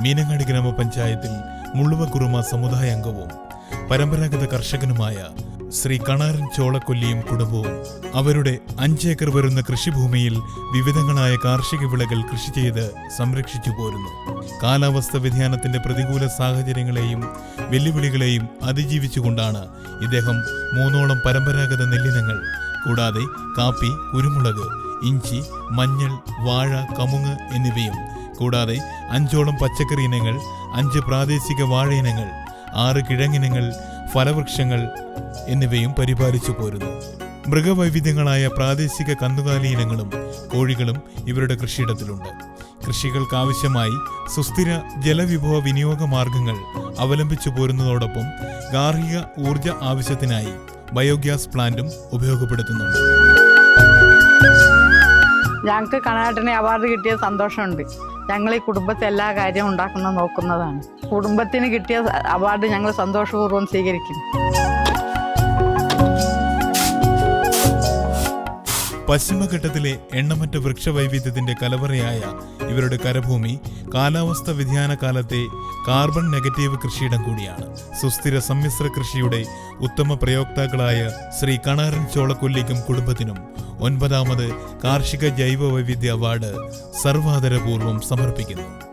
ഗ്രാമപഞ്ചായത്തിൽ മുള്ളുവക്കുറുമ സമുദായ അംഗവും പരമ്പരാഗത കർഷകനുമായ ശ്രീ കണാരൻ ചോളക്കൊല്ലിയും കുടുംബവും അവരുടെ അഞ്ചേക്കർ വരുന്ന കൃഷിഭൂമിയിൽ വിവിധങ്ങളായ കാർഷിക വിളകൾ കൃഷി ചെയ്ത് സംരക്ഷിച്ചു പോരുന്നു. കാലാവസ്ഥ വ്യതിയാനത്തിന്റെ പ്രതികൂല സാഹചര്യങ്ങളെയും വെല്ലുവിളികളെയും അതിജീവിച്ചുകൊണ്ടാണ് ഇദ്ദേഹം മൂന്നോളം പരമ്പരാഗത നെല്ലിനങ്ങൾ കൂടാതെ കാപ്പി കുരുമുളക് ഇഞ്ചി മഞ്ഞൾ വാഴ കമുങ്ങ് എന്നിവയും കൂടാതെ അഞ്ചോളം പച്ചക്കറി ഇനങ്ങൾ അഞ്ച് പ്രാദേശിക വാഴ ഇനങ്ങൾ ആറ് കിഴങ്ങിനങ്ങൾ ഫലവൃക്ഷങ്ങൾ എന്നിവയും പരിപാലിച്ചു പോരുന്നു. മൃഗവൈവിധ്യങ്ങളായ പ്രാദേശിക കന്നുകാലി ഇനങ്ങളും കോഴികളും ഇവരുടെ കൃഷിയിടത്തിലുണ്ട്. കൃഷികൾക്കാവശ്യമായി സുസ്ഥിര ജലവിഭവ വിനിയോഗ മാർഗങ്ങൾ അവലംബിച്ചു പോരുന്നതോടൊപ്പം ഗാർഹിക ഊർജ ആവശ്യത്തിനായി ബയോഗ്യാസ് പ്ലാന്റും ഉപയോഗപ്പെടുത്തുന്നുണ്ട്. ഞങ്ങൾക്ക് കണാട്ടിന് അവാർഡ് കിട്ടിയ സന്തോഷമുണ്ട്. ഞങ്ങൾ ഈ കുടുംബത്തെ എല്ലാ കാര്യവും ഉണ്ടാക്കുന്ന നോക്കുന്നതാണ്. കുടുംബത്തിന് കിട്ടിയ അവാർഡ് ഞങ്ങൾ സന്തോഷപൂർവം സ്വീകരിക്കും. പശ്ചിമഘട്ടത്തിലെ എണ്ണമറ്റ വൃക്ഷവൈവിധ്യത്തിന്റെ കലവറയായ ഇവരുടെ കരഭൂമി കാലാവസ്ഥ വ്യതിയാന കാലത്തെ കാർബൺ നെഗറ്റീവ് കൃഷിയിടം കൂടിയാണ്. സുസ്ഥിര സമ്മിശ്ര കൃഷിയുടെ ഉത്തമ പ്രയോക്താക്കളായ ശ്രീ കണാരൻ ചോളക്കൊല്ലിക്കും കുടുംബത്തിനും ഒൻപതാമത് കാർഷിക ജൈവ വൈവിധ്യ അവാർഡ് സർവാദരപൂർവം സമർപ്പിക്കുന്നു.